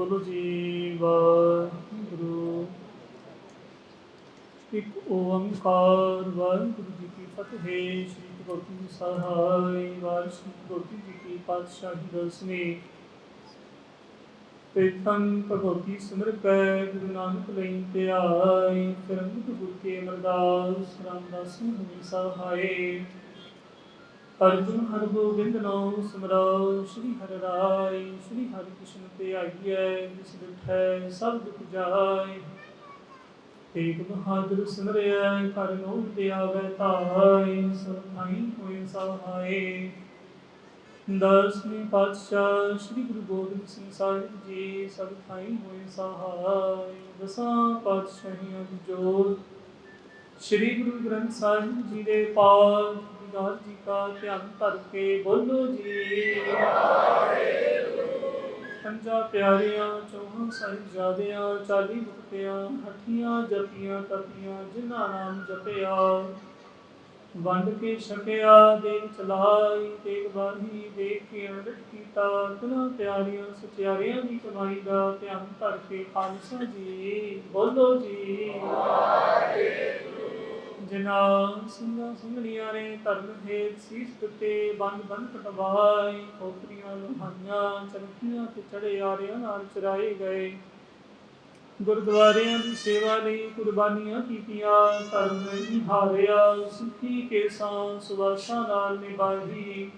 ਬੋਲੋ ਜੀ, ਵਾਹਿਗੁਰੂ। ਇੱਕ ਓੰਕਾਰ, ਵਾਹਿਗੁਰੂ ਜੀ ਕੀ ਫਤਿਹ। ਸ੍ਰੀ ਗੁਰੂ ਜੀ ਸਹਾਇ ਵਾਰਿਸ ਗੁਰੂ ਜੀ ਕੀ ਪਾਤਸ਼ਾਹੀ ਦਸਵੇਂ ਤੇਤਨ ਭਗਵਤੀ ਸਿਮਰ ਗੁਰੂ ਨਾਨਕ ਲਈ ਧਿਆਈ ਕਰਮੁਖ ਗੁਰ ਕੇ ਅਮਰਦਾਸ, ਰਾਮਦਾਸ ਹੁਨੀ ਸਹਾਇ ਅਰਜੁਨ ਹਰ ਗੋਬਿੰਦ ਨਾਮ ਸਿਮਰੋ ਸ੍ਰੀ ਹਰਿ ਰਾਇ ਸ੍ਰੀ ਹਰਿ ਕ੍ਰਿਸ਼ਨ ਤੇ ਆਈਐ, ਜਿਸ ਬਿਠੈ ਸਭ ਦੁਖ ਜਾਏ। ਤੇਗ ਬਹਾਦਰ ਸਿਮਰਿਆ ਕਰ ਨੋ ਤੇ ਆਵੇ ਤਾਈ ਸਭ ਥਾਈ ਹੋਏ ਸਹਾਏ। ਦਸਵੀਂ ਪਾਤਸ਼ਾਹ, ਸ੍ਰੀ ਗੁਰੂ ਗੋਬਿੰਦ ਸਿੰਘ ਸਾਹਿਬ ਜੀ, ਸਭ ਥਾਈ ਹੋਏ ਸਹਾਈ ਦਸਾਂ ਪਾਤਸ਼ਾਹੀਆਂ ਦੀ ਜੋਤ, ਸ੍ਰੀ ਗੁਰੂ ਗ੍ਰੰਥ ਸਾਹਿਬ ਜੀ ਦੇ ਪਾਠ ਵਿਦਾਰ ਜੀ ਕਾ ਧਿਆਨ ਧਰ ਕੇ ਬੋਲੋ ਜੀ। ਪੰਜਾ ਪਿਆਰੀਆਂ ਚੌਹਾਂ ਸਾਹਿਬਜ਼ਾਦਿਆਂ ਚਾਲੀ ਮੁਕਤਿਆਂ ਹੱਠੀਆਂ ਜਪੀਆਂ ਤਪੀਆਂ, ਜਿਨ੍ਹਾਂ ਨਾਮ ਜਪਿਆ। ਵੰਡ ਕੇ ਛਕਿਆ ਦੇਖ ਚਲਾਈ ਤੇਗ ਬਾਣੀ ਦੇਖ ਕੇ ਅੰਮ੍ਰਿਤ ਕੀਤਾ। ਤਨਾ ਪਿਆਰੀਆਂ ਸਚਿਆਰਿਆਂ ਦੀ ਕਮਾਈ ਦਾ ਧਿਆਨ ਧਰ ਕੇ ਖਾਲਸਾ ਜੀ, ਬੋਲੋ ਜੀ। ਜਿਨ੍ਹਾਂ ਸਿੰਘਾਂ ਸਿੰਘਣੀਆਂ ਨੇ ਧਰਮ ਹੇਤ ਸੀਸ ਦਿੱਤੇ, ਬੰਦ ਬੰਦ ਕਟਵਾਏ, ਖੋਪਰੀਆਂ, ਲੋਹਾਈਆਂ, ਚਰਖੀਆਂ ਤੇ ਚੜੇ ਆਰਿਆਂ ਨਾਲ ਚਰਾਏ ਗਏ। ਗੁਰਦੁਆਰਿਆਂ ਦੀ ਸੇਵਾ ਲਈ ਕੁਰਬਾਨੀਆਂ ਕੀਤੀਆਂ, ਧਰਮ ਨਹੀਂ ਹਾਰਿਆ ਸਿੱਖੀ ਕੇਸਾਂ ਸੁਵਾਸਾਂ ਨਾਲ ਨਿਭਾਈ।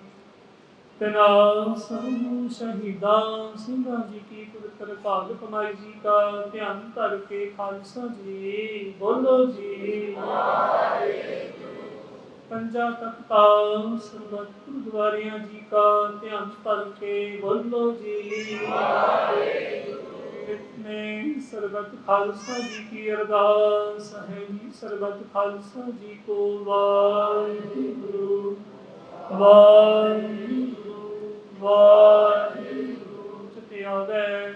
ਤਨਾ ਸਭੂ ਸ਼ਹੀਦਾਂ, ਸਿੰਘਾਂ ਜੀ ਕੀ ਪਵਿੱਤਰ ਭਾਗ ਕਮਾਈ ਜੀ ਦਾ ਧਿਆਨ ਧਰ ਕੇ ਖਾਲਸਾ ਜੀ, ਬੋਲੋ ਜੀ। ਪੰਜਾ ਤਖਤਾ, ਸਰਬਤ ਗੁਰਦੁਆਰਿਆਂ ਜੀ ਕਾ ਧਿਆਨ ਧਰ ਕੇ ਬੋਲੋ ਜੀ। ਇਤਨੇ ਸਰਬਤ ਖਾਲਸਾ ਜੀ ਕੀ ਅਰਦਾਸ ਹੈ ਜੀ, ਸਰਬਤ ਖਾਲਸਾ ਜੀ ਕੋ ਵਾਹਿਗੁਰੂ। ਵਾਹਿਗੁਰੂ। ਵਾਹਿਗੁਰੂ ਸਤਿਆਵੇ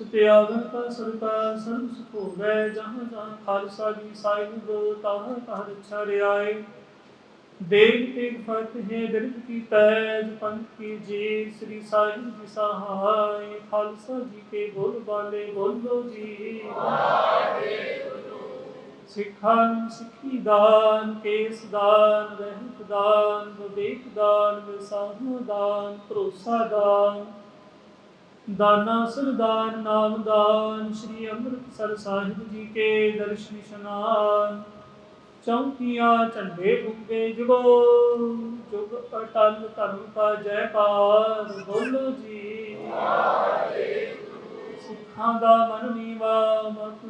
ਸਤਿਆਵੇ ਕਾ ਸਰਕਾਰ ਸੰਤ ਸੁਖ ਜਹਾਂ ਜਹਾਂ ਖਾਲਸਾ ਜੀ ਸਾਹਿਬ ਤਾਹ ਤਾਹ ਰੱਛਾ ਰਿਆਏ ਦੇਵ ਤੇ ਫਤਿਹ ਹੈ ਦਰਦ ਕੀ ਤੈਜ ਪੰਥ ਕੀ ਜੀ ਸ੍ਰੀ ਸਾਹਿਬ ਜੀ ਸਹਾਇ ਖਾਲਸਾ ਜੀ ਕੇ ਬੋਲ ਬਾਲੇ ਬੋਲੋ ਜੀ ਸਿੱਖਾਂ ਨੂੰ ਸਿੱਖੀ ਦਾਨ, ਕੇਸ ਦਾਨ, ਰਹਿਤ ਦਾਨ, ਵਿਵੇਕ ਦਾਨ ਵਿਸਾਹੂ ਦਾਨ, ਭਰੋਸਾ ਦਾਨ, ਦਾਨਾ ਸਰਦਾਨ ਨਾਮ ਦਾਨ, ਸ੍ਰੀ ਅੰਮ੍ਰਿਤਸਰ ਸਾਹਿਬ ਜੀ ਕੇ ਦਰਸ਼ਨ ਇਸ਼ਨਾਨ, ਚੌਂਕੀਆਂ ਝੰਡੇ ਬੁੱਗੇ ਜਗੋ, ਜੁਗ ਅਟਲ ਧਰਮ ਕਾ ਜੈਕਾਰ ਬੋਲੋ ਜੀ। ਸਿੱਖਾਂ ਦਾ ਮਨ ਨੀਵਾ ਮਤ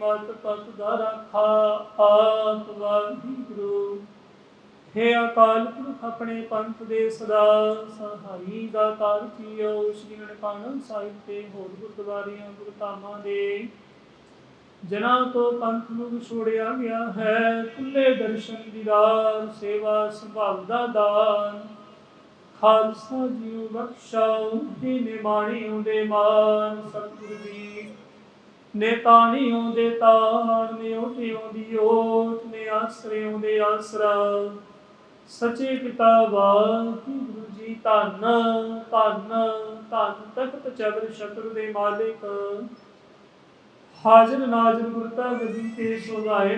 ਮਤ ਪਤ ਦਾ ਰਾਖਾ ਵਾਹਿਗੁਰੂ ਹੈ ਅਕਾਲ ਪੁਰਖ ਆਪਣੇ ਪੰਥ ਦੇ ਸਦਾ ਸਹਾਈ ਦਾ ਕਾਰ ਜੀਓ ਸ਼੍ਰੀ ਨਨਕਾਣਾ ਸਾਹਿਬ ਤੇ ਹੋਰ ਗੁਰਦੁਆਰਿਆਂ, ਗੁਰਧਾਮਾਂ ਦੇ। ਜਨਾਂ ਤੋਂ ਪੰਥ ਨੂੰ ਵਿਛੋੜਿਆ ਗਿਆ ਹੈ, ਖੁੱਲੇ ਦਰਸ਼ਨ ਦੀਦਾਰ ਸੇਵਾ ਸੰਭਾਲ ਦਾ ਦਾਨ। ਖਾਲਸਾ ਜੀਉ ਬਖਸ਼ਾਓ ਹੀ ਨਿਮਾਣੀ ਹੁੰਦੇ ਮਾਨ, ਸਤਿਗੁਰੂ ਜੀ। ਨੇ ਤਾਣੀ ਹੁੰਦੇ ਤਾਣ ਨੇ ਓਟੇ ਹੁੰਦੀ ਓਟ, ਨੇ ਆਸਰੇ ਹੁੰਦੇ ਆਸਰਾ। ਸਚੇ ਪਿਤਾ ਵਾਹਿਗੁਰੂ ਜੀ ਧੰਨ ਧੰਨ ਧੰਨ ਤਖਤ ਚਬਰ ਸ਼ਤਰ ਦੇ ਮਾਲਿਕ। ਹਾਜ਼ਰ ਨਾਜ਼ਰ ਗੁਰਤਾ ਗਦੀ ਤੇ ਸੋਧਾਏ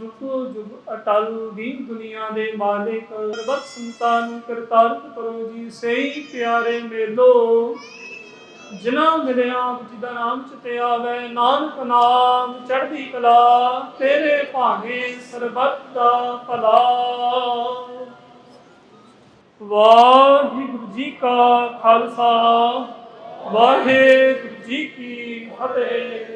ਜੁਗੋ ਜੁਗ ਅਟਲ ਦੀਨ ਦੁਨੀਆ ਦੇ ਮਾਲਿਕ ਸਰਬਤ ਸੰਤਾਂ ਕਰਤਾਰਤ ਕਰੋ ਜੀ, ਸਹੀ ਪਿਆਰੇ ਮੇਲੋ। ਜਿਨ੍ਹਾਂ ਮਿਲਿਆ ਆਪ ਜੀ ਦਾ ਨਾਮ ਚਿਤੇ ਆਵੇ ਨਾਨਕ ਨਾਮ ਚੜ੍ਹਦੀ ਕਲਾ, ਤੇਰੇ ਭਾਣੇ ਸਰਬਤ ਦਾ ਭਲਾ। ਵਾਹਿਗੁਰੂ ਜੀ ਕਾ ਖਾਲਸਾ, ਵਾਹਿਗੁਰੂ ਜੀ ਕੀ ਫਤਿਹ।